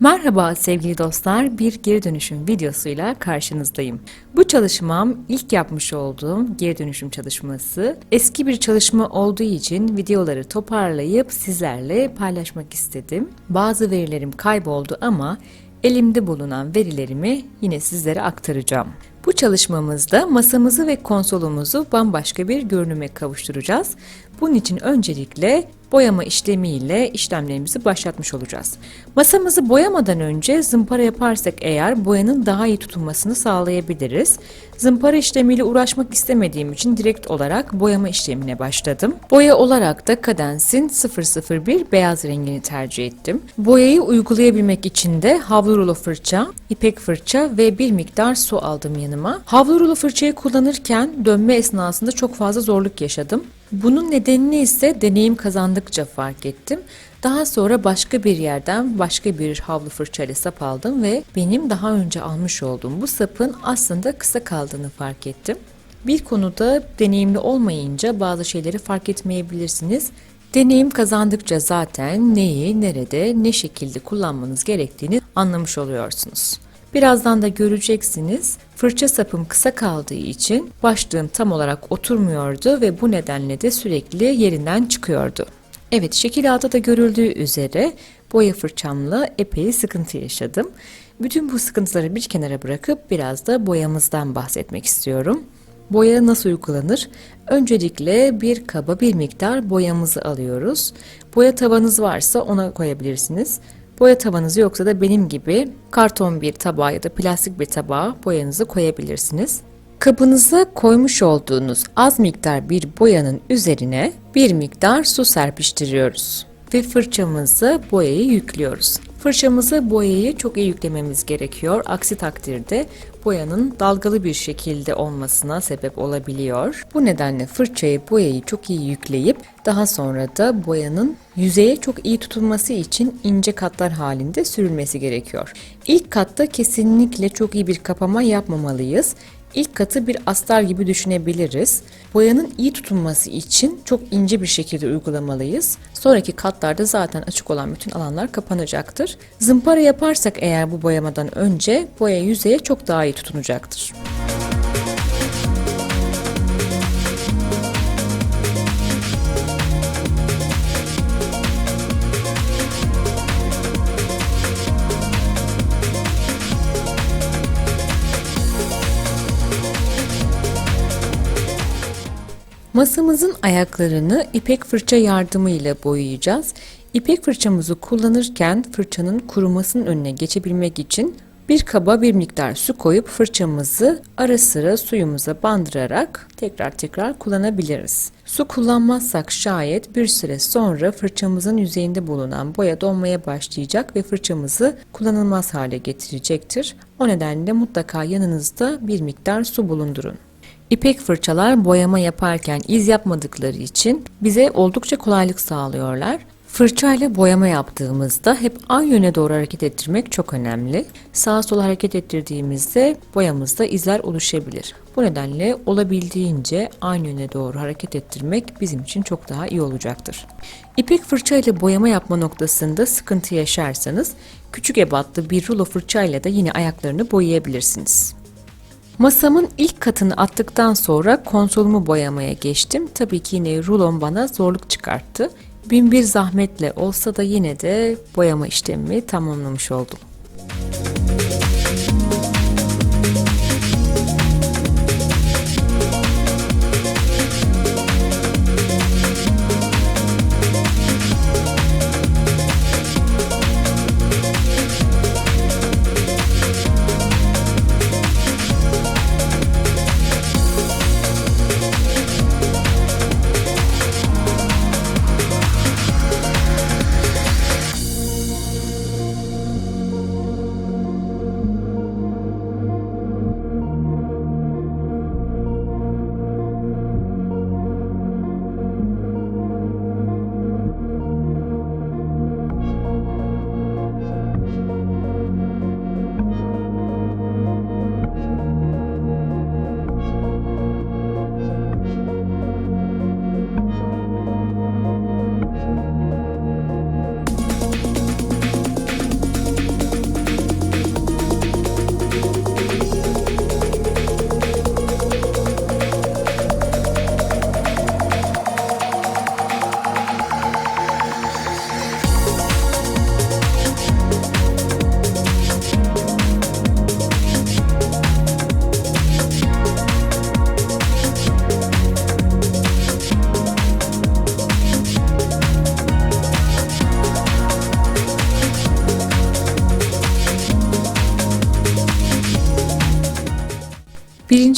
Merhaba sevgili dostlar, bir geri dönüşüm videosuyla karşınızdayım. Bu çalışmam ilk yapmış olduğum geri dönüşüm çalışması. Eski bir çalışma olduğu için videoları toparlayıp sizlerle paylaşmak istedim. Bazı verilerim kayboldu ama elimde bulunan verilerimi yine sizlere aktaracağım. Bu çalışmamızda masamızı ve konsolumuzu bambaşka bir görünüme kavuşturacağız. Bunun için öncelikle boyama işlemiyle işlemlerimizi başlatmış olacağız. Masamızı boyamadan önce zımpara yaparsak eğer boyanın daha iyi tutunmasını sağlayabiliriz. Zımpara işlemiyle uğraşmak istemediğim için direkt olarak boyama işlemine başladım. Boya olarak da Cadenz'in 001 beyaz rengini tercih ettim. Boyayı uygulayabilmek için de havlu rulo fırça, ipek fırça ve bir miktar su aldım yanıma. Havlu rulo fırçayı kullanırken dönme esnasında çok fazla zorluk yaşadım. Bunun nedenini ise deneyim kazandıkça fark ettim. Daha sonra başka bir yerden başka bir havlu fırçayla sap aldım ve benim daha önce almış olduğum bu sapın aslında kısa kaldığını fark ettim. Bir konuda deneyimli olmayınca bazı şeyleri fark etmeyebilirsiniz. Deneyim kazandıkça zaten neyi, nerede, ne şekilde kullanmanız gerektiğini anlamış oluyorsunuz. Birazdan da göreceksiniz. Fırça sapım kısa kaldığı için başlığım tam olarak oturmuyordu ve bu nedenle de sürekli yerinden çıkıyordu. Evet, şekil altta da görüldüğü üzere boya fırçamla epey sıkıntı yaşadım. Bütün bu sıkıntıları bir kenara bırakıp biraz da boyamızdan bahsetmek istiyorum. Boya nasıl uygulanır? Öncelikle bir kaba bir miktar boyamızı alıyoruz. Boya tavanız varsa ona koyabilirsiniz. Boya tavanız yoksa da benim gibi karton bir tabağa ya da plastik bir tabağa boyanızı koyabilirsiniz. Kabınıza koymuş olduğunuz az miktar bir boyanın üzerine bir miktar su serpiştiriyoruz ve fırçamızı boyayı yüklüyoruz. Fırçamızı boyayı çok iyi yüklememiz gerekiyor. Aksi takdirde boyanın dalgalı bir şekilde olmasına sebep olabiliyor. Bu nedenle fırçayı boyayı çok iyi yükleyip daha sonra da boyanın yüzeye çok iyi tutulması için ince katlar halinde sürülmesi gerekiyor. İlk katta kesinlikle çok iyi bir kapama yapmamalıyız. İlk katı bir astar gibi düşünebiliriz. Boyanın iyi tutunması için çok ince bir şekilde uygulamalıyız. Sonraki katlarda zaten açık olan bütün alanlar kapanacaktır. Zımpara yaparsak eğer bu boyamadan önce boya yüzeye çok daha iyi tutunacaktır. Masamızın ayaklarını ipek fırça yardımıyla boyayacağız. İpek fırçamızı kullanırken fırçanın kurumasının önüne geçebilmek için bir kaba bir miktar su koyup fırçamızı ara sıra suyumuza bandırarak tekrar tekrar kullanabiliriz. Su kullanmazsak şayet bir süre sonra fırçamızın yüzeyinde bulunan boya donmaya başlayacak ve fırçamızı kullanılmaz hale getirecektir. O nedenle mutlaka yanınızda bir miktar su bulundurun. İpek fırçalar boyama yaparken iz yapmadıkları için bize oldukça kolaylık sağlıyorlar. Fırçayla boyama yaptığımızda hep aynı yöne doğru hareket ettirmek çok önemli. Sağa sola hareket ettirdiğimizde boyamızda izler oluşabilir. Bu nedenle olabildiğince aynı yöne doğru hareket ettirmek bizim için çok daha iyi olacaktır. İpek fırça ile boyama yapma noktasında sıkıntı yaşarsanız küçük ebatlı bir rulo fırçayla da yine ayaklarını boyayabilirsiniz. Masamın ilk katını attıktan sonra konsolumu boyamaya geçtim. Tabii ki yine rulon bana zorluk çıkarttı. Bin bir zahmetle olsa da yine de boyama işlemimi tamamlamış oldum.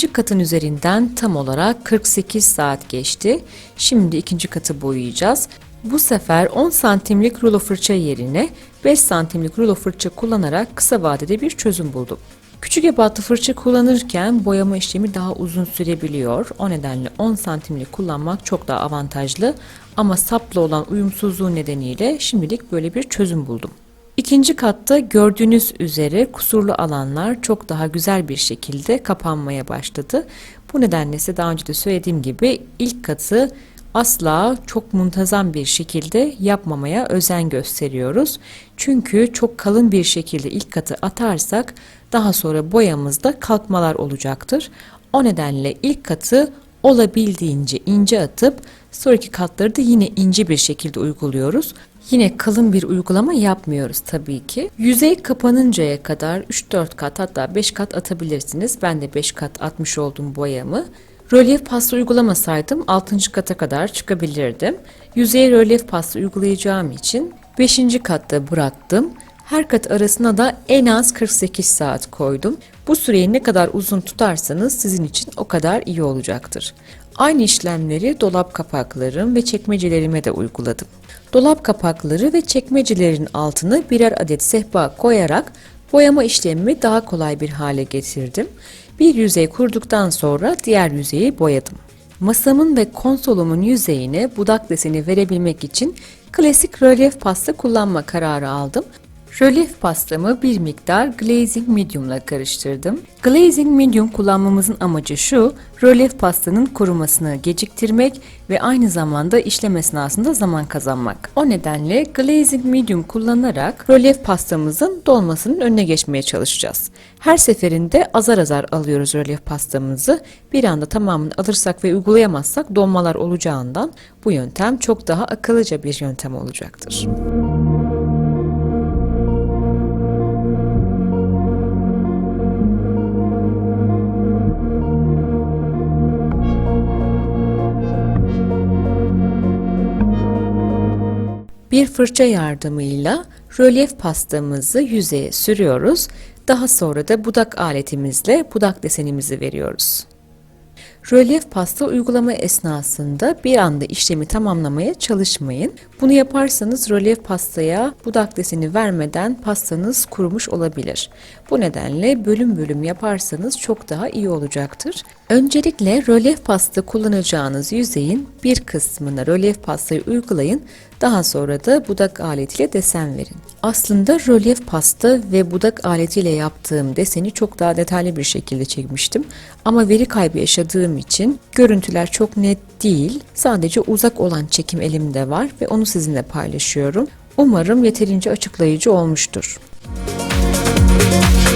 Birinci katın üzerinden tam olarak 48 saat geçti. Şimdi ikinci katı boyayacağız. Bu sefer 10 santimlik rulo fırça yerine 5 santimlik rulo fırça kullanarak kısa vadede bir çözüm buldum. Küçük ebatlı fırça kullanırken boyama işlemi daha uzun sürebiliyor. O nedenle 10 santimlik kullanmak çok daha avantajlı ama sapla olan uyumsuzluğu nedeniyle şimdilik böyle bir çözüm buldum. İkinci katta gördüğünüz üzere kusurlu alanlar çok daha güzel bir şekilde kapanmaya başladı. Bu nedenle size daha önce de söylediğim gibi ilk katı asla çok muntazam bir şekilde yapmamaya özen gösteriyoruz. Çünkü çok kalın bir şekilde ilk katı atarsak daha sonra boyamızda kalkmalar olacaktır. O nedenle ilk katı olabildiğince ince atıp sonraki katları da yine ince bir şekilde uyguluyoruz. Yine kalın bir uygulama yapmıyoruz tabii ki. Yüzey kapanıncaya kadar 3-4 kat hatta 5 kat atabilirsiniz. Ben de 5 kat atmış oldum boyamı. Rölyef pasta uygulamasaydım 6. kata kadar çıkabilirdim. Yüzeye rölyef pasta uygulayacağım için 5. katta bıraktım. Her kat arasına da en az 48 saat koydum. Bu süreyi ne kadar uzun tutarsanız sizin için o kadar iyi olacaktır. Aynı işlemleri dolap kapaklarım ve çekmecelerime de uyguladım. Dolap kapakları ve çekmecelerin altına birer adet sehpa koyarak boyama işlemimi daha kolay bir hale getirdim. Bir yüzey kurduktan sonra diğer yüzeyi boyadım. Masamın ve konsolumun yüzeyine budak deseni verebilmek için klasik rölyef pasta kullanma kararı aldım. Rölyef pastamı bir miktar glazing medium'la karıştırdım. Glazing medium kullanmamızın amacı şu, rölyef pastanın kurumasını geciktirmek ve aynı zamanda işlem esnasında zaman kazanmak. O nedenle glazing medium kullanarak rölyef pastamızın dolmasının önüne geçmeye çalışacağız. Her seferinde azar azar alıyoruz rölyef pastamızı. Bir anda tamamını alırsak ve uygulayamazsak donmalar olacağından bu yöntem çok daha akıllıca bir yöntem olacaktır. Bir fırça yardımıyla rölyef pastamızı yüzeye sürüyoruz. Daha sonra da budak aletimizle budak desenimizi veriyoruz. Rölyef pasta uygulama esnasında bir anda işlemi tamamlamaya çalışmayın. Bunu yaparsanız rölyef pastaya budak deseni vermeden pastanız kurumuş olabilir. Bu nedenle bölüm bölüm yaparsanız çok daha iyi olacaktır. Öncelikle rölyef pasta kullanacağınız yüzeyin bir kısmına rölyef pastayı uygulayın. Daha sonra da budak aletiyle desen verin. Aslında rölyef pasta ve budak aletiyle yaptığım deseni çok daha detaylı bir şekilde çekmiştim. Ama veri kaybı yaşadığım için görüntüler çok net değil. Sadece uzak olan çekim elimde var ve onu sizinle paylaşıyorum. Umarım yeterince açıklayıcı olmuştur. Budak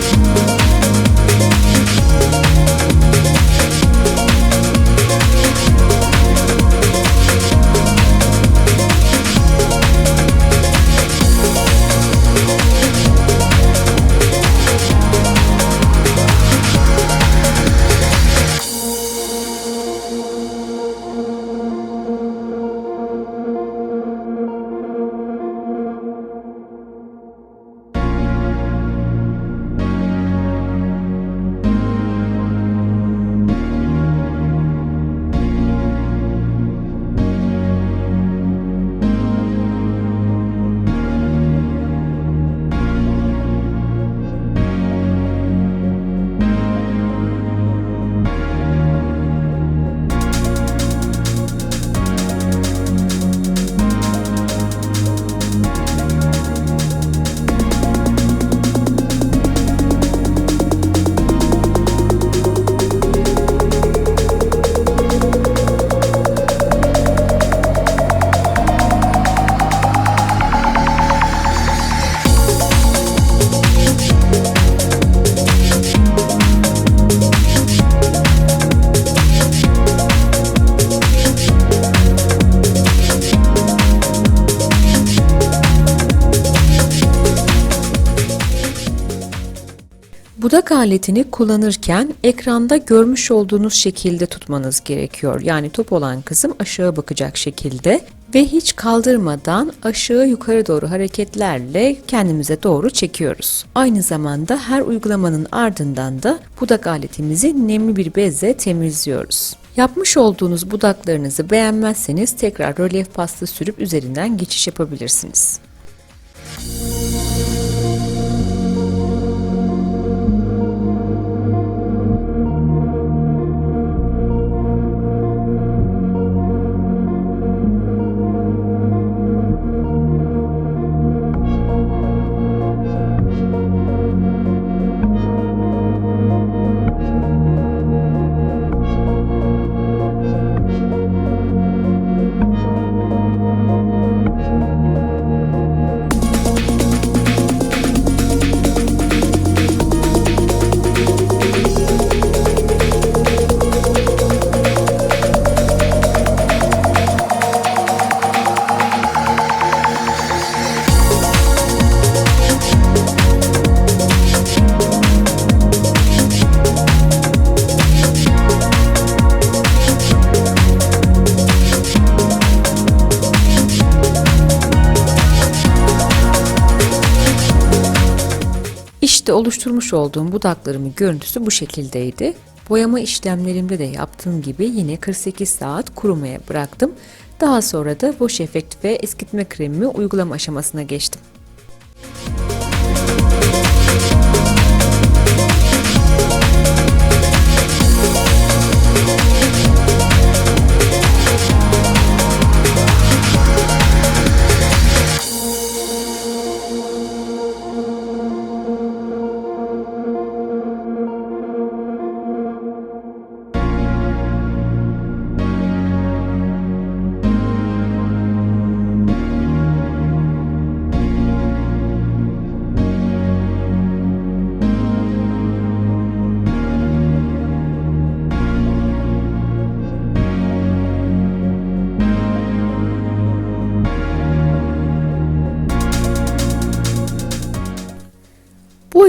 aletini kullanırken ekranda görmüş olduğunuz şekilde tutmanız gerekiyor. Yani top olan kısım aşağı bakacak şekilde ve hiç kaldırmadan aşağı yukarı doğru hareketlerle kendimize doğru çekiyoruz. Aynı zamanda her uygulamanın ardından da budak aletimizi nemli bir bezle temizliyoruz. Yapmış olduğunuz budaklarınızı beğenmezseniz tekrar rölyef pasta sürüp üzerinden geçiş yapabilirsiniz. Oluşturmuş olduğum budaklarımın görüntüsü bu şekildeydi. Boyama işlemlerimde de yaptığım gibi yine 48 saat kurumaya bıraktım. Daha sonra da wash efekt ve eskitme kremimi uygulama aşamasına geçtim.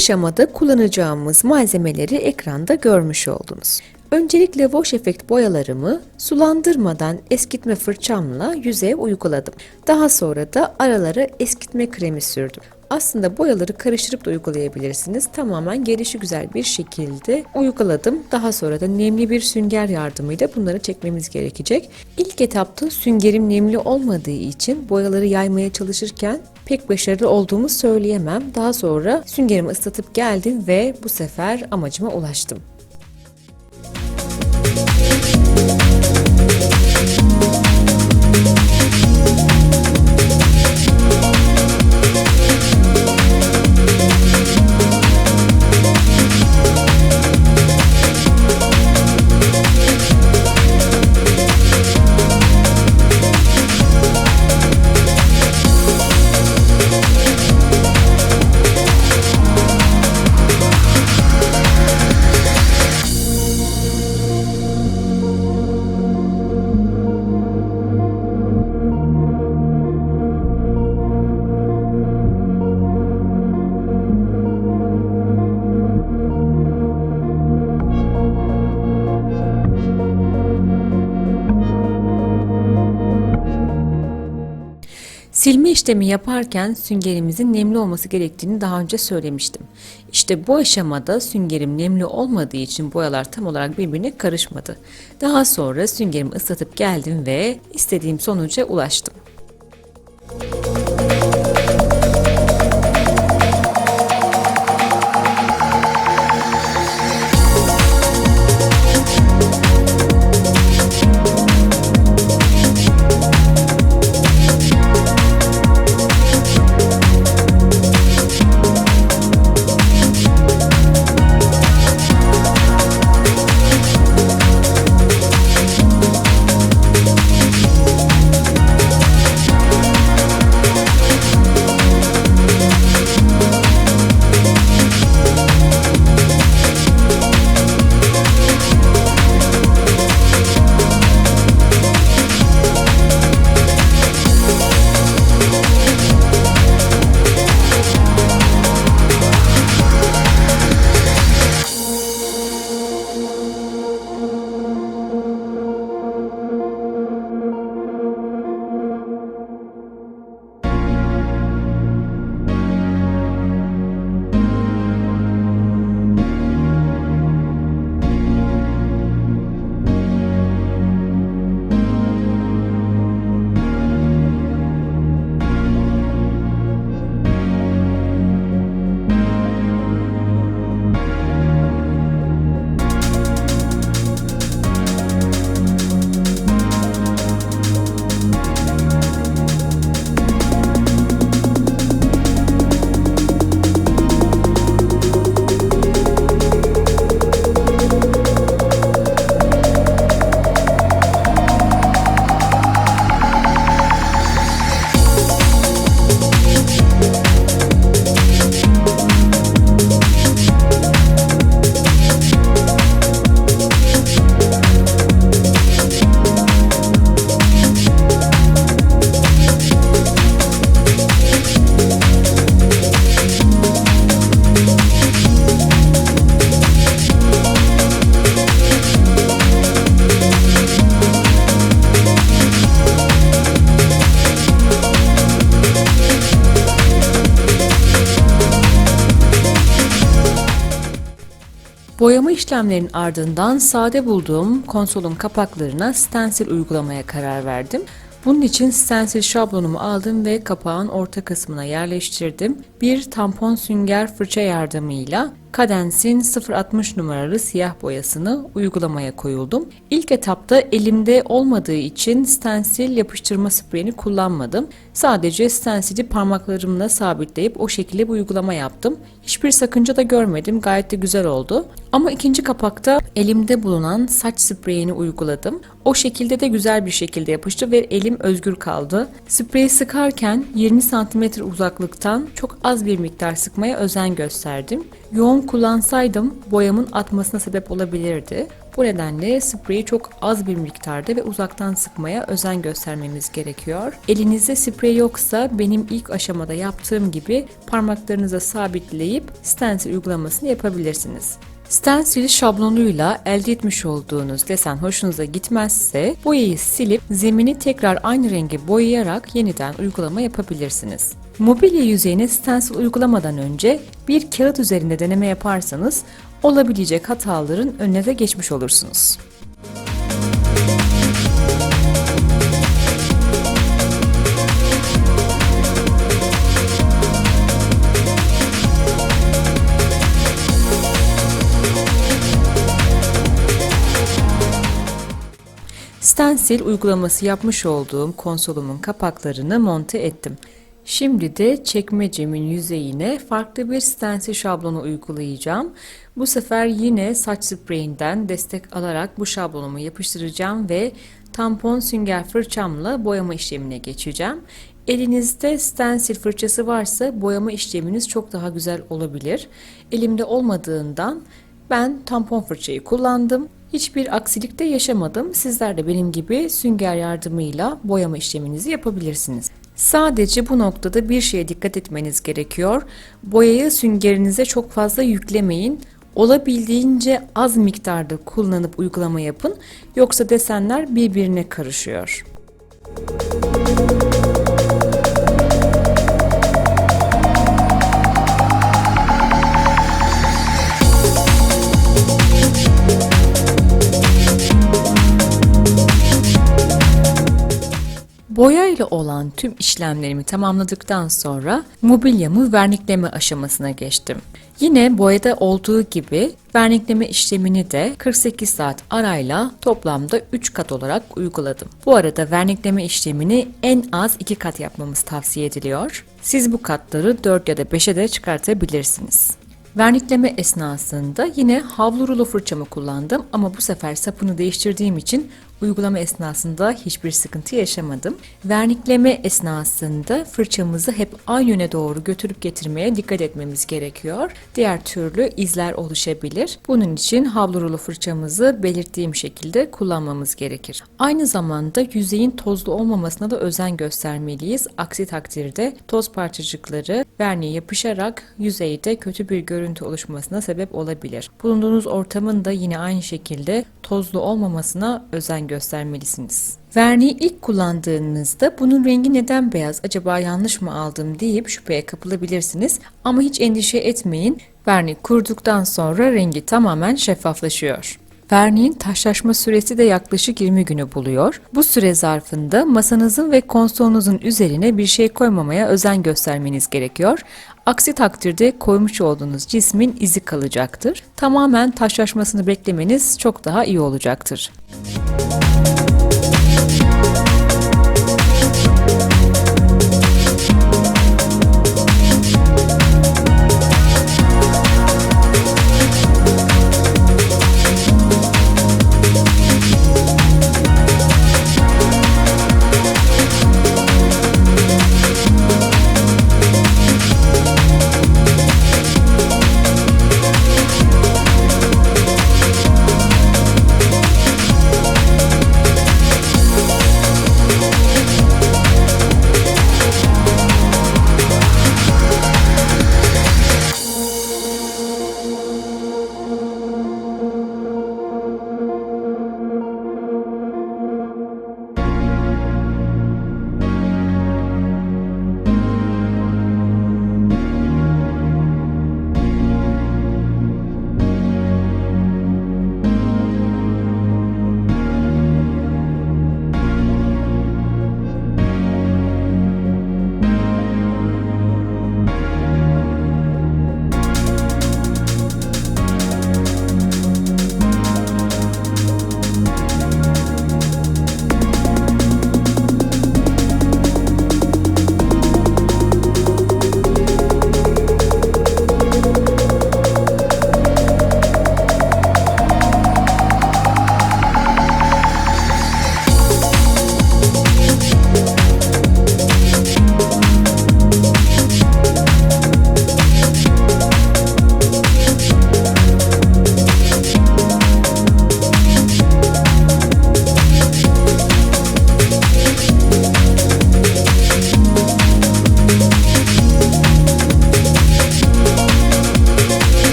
Aşamada kullanacağımız malzemeleri ekranda görmüş oldunuz. Öncelikle wash efekt boyalarımı sulandırmadan eskitme fırçamla yüzeye uyguladım. Daha sonra da aralara eskitme kremi sürdüm. Aslında boyaları karıştırıp da uygulayabilirsiniz. Tamamen gelişi güzel bir şekilde uyguladım. Daha sonra da nemli bir sünger yardımıyla bunları çekmemiz gerekecek. İlk etapta süngerim nemli olmadığı için boyaları yaymaya çalışırken pek başarılı olduğumu söyleyemem. Daha sonra süngerimi ıslatıp geldim ve bu sefer amacıma ulaştım. Silme işlemi yaparken süngerimizin nemli olması gerektiğini daha önce söylemiştim. İşte bu aşamada süngerim nemli olmadığı için boyalar tam olarak birbirine karışmadı. Daha sonra süngerimi ıslatıp geldim ve istediğim sonuca ulaştım. Boyama işlemlerinin ardından sade bulduğum konsolun kapaklarına stencil uygulamaya karar verdim. Bunun için stencil şablonumu aldım ve kapağın orta kısmına yerleştirdim. Bir tampon sünger fırça yardımıyla Cadence'in 060 numaralı siyah boyasını uygulamaya koyuldum. İlk etapta elimde olmadığı için stencil yapıştırma spreyini kullanmadım. Sadece stencili parmaklarımla sabitleyip o şekilde bir uygulama yaptım. Hiçbir sakınca da görmedim. Gayet de güzel oldu. Ama ikinci kapakta elimde bulunan saç spreyini uyguladım. O şekilde de güzel bir şekilde yapıştı ve elim özgür kaldı. Spreyi sıkarken 20 cm uzaklıktan çok az bir miktar sıkmaya özen gösterdim. Yoğun kullansaydım boyamın atmasına sebep olabilirdi. Bu nedenle spreyi çok az bir miktarda ve uzaktan sıkmaya özen göstermemiz gerekiyor. Elinizde sprey yoksa benim ilk aşamada yaptığım gibi parmaklarınıza sabitleyip stencil uygulamasını yapabilirsiniz. Stencil şablonuyla elde etmiş olduğunuz desen hoşunuza gitmezse boyayı silip zemini tekrar aynı renge boyayarak yeniden uygulama yapabilirsiniz. Mobilya yüzeyine stencil uygulamadan önce bir kağıt üzerinde deneme yaparsanız olabilecek hataların önüne de geçmiş olursunuz. Stencil uygulaması yapmış olduğum konsolumun kapaklarını monte ettim. Şimdi de çekmecemin yüzeyine farklı bir stencil şablonu uygulayacağım. Bu sefer yine saç spreyinden destek alarak bu şablonumu yapıştıracağım ve tampon sünger fırçamla boyama işlemine geçeceğim. Elinizde stencil fırçası varsa boyama işleminiz çok daha güzel olabilir. Elimde olmadığından ben tampon fırçayı kullandım. Hiçbir aksilik de yaşamadım. Sizler de benim gibi sünger yardımıyla boyama işleminizi yapabilirsiniz. Sadece bu noktada bir şeye dikkat etmeniz gerekiyor. Boyayı süngerinize çok fazla yüklemeyin. Olabildiğince az miktarda kullanıp uygulama yapın. Yoksa desenler birbirine karışıyor. Boya ile olan tüm işlemlerimi tamamladıktan sonra mobilyamı vernikleme aşamasına geçtim. Yine boyada olduğu gibi vernikleme işlemini de 48 saat arayla toplamda 3 kat olarak uyguladım. Bu arada vernikleme işlemini en az 2 kat yapmamız tavsiye ediliyor. Siz bu katları 4 ya da 5'e de çıkartabilirsiniz. Vernikleme esnasında yine havlu rulo fırçamı kullandım ama bu sefer sapını değiştirdiğim için uygulama esnasında hiçbir sıkıntı yaşamadım. Vernikleme esnasında fırçamızı hep aynı yöne doğru götürüp getirmeye dikkat etmemiz gerekiyor. Diğer türlü izler oluşabilir. Bunun için havlu rulo fırçamızı belirttiğim şekilde kullanmamız gerekir. Aynı zamanda yüzeyin tozlu olmamasına da özen göstermeliyiz. Aksi takdirde toz parçacıkları verniğe yapışarak yüzeyde kötü bir görüntü oluşmasına sebep olabilir. Bulunduğunuz ortamın da yine aynı şekilde tozlu olmamasına özen göstermelisiniz. Verniği ilk kullandığınızda bunun rengi neden beyaz acaba yanlış mı aldım deyip şüpheye kapılabilirsiniz. Ama hiç endişe etmeyin. Vernik kurduktan sonra rengi tamamen şeffaflaşıyor. Verniğin taşlaşma süresi de yaklaşık 20 günü buluyor. Bu süre zarfında masanızın ve konsolunuzun üzerine bir şey koymamaya özen göstermeniz gerekiyor. Aksi takdirde koymuş olduğunuz cismin izi kalacaktır. Tamamen taşlaşmasını beklemeniz çok daha iyi olacaktır.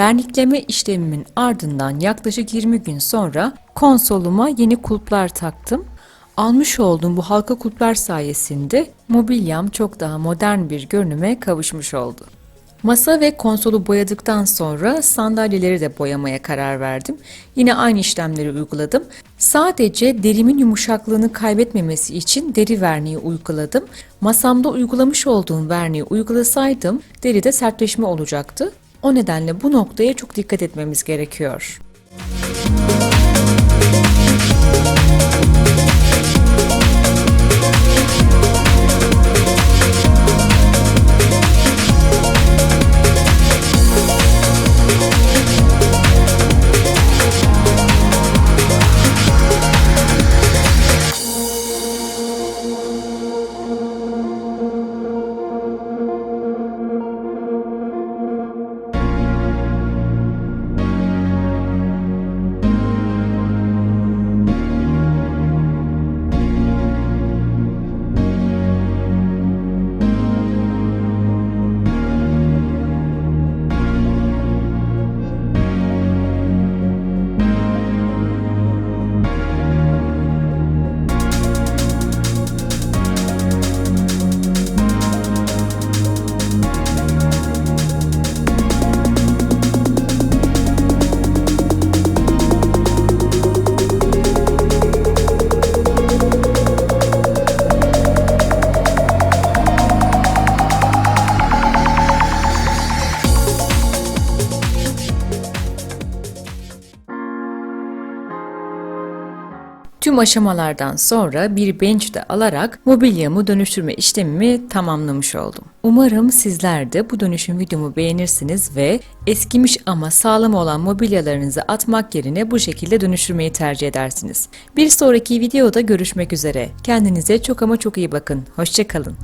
Vernikleme işlemimin ardından yaklaşık 20 gün sonra konsoluma yeni kulplar taktım. Almış olduğum bu halka kulplar sayesinde mobilyam çok daha modern bir görünüme kavuşmuş oldu. Masa ve konsolu boyadıktan sonra sandalyeleri de boyamaya karar verdim. Yine aynı işlemleri uyguladım. Sadece derimin yumuşaklığını kaybetmemesi için deri verniği uyguladım. Masamda uygulamış olduğum verniği uygulasaydım deride sertleşme olacaktı. O nedenle bu noktaya çok dikkat etmemiz gerekiyor. Tüm aşamalardan sonra bir bench de alarak mobilyamı dönüştürme işlemimi tamamlamış oldum. Umarım sizler de bu dönüşüm videomu beğenirsiniz ve eskimiş ama sağlam olan mobilyalarınızı atmak yerine bu şekilde dönüştürmeyi tercih edersiniz. Bir sonraki videoda görüşmek üzere. Kendinize çok ama çok iyi bakın. Hoşçakalın.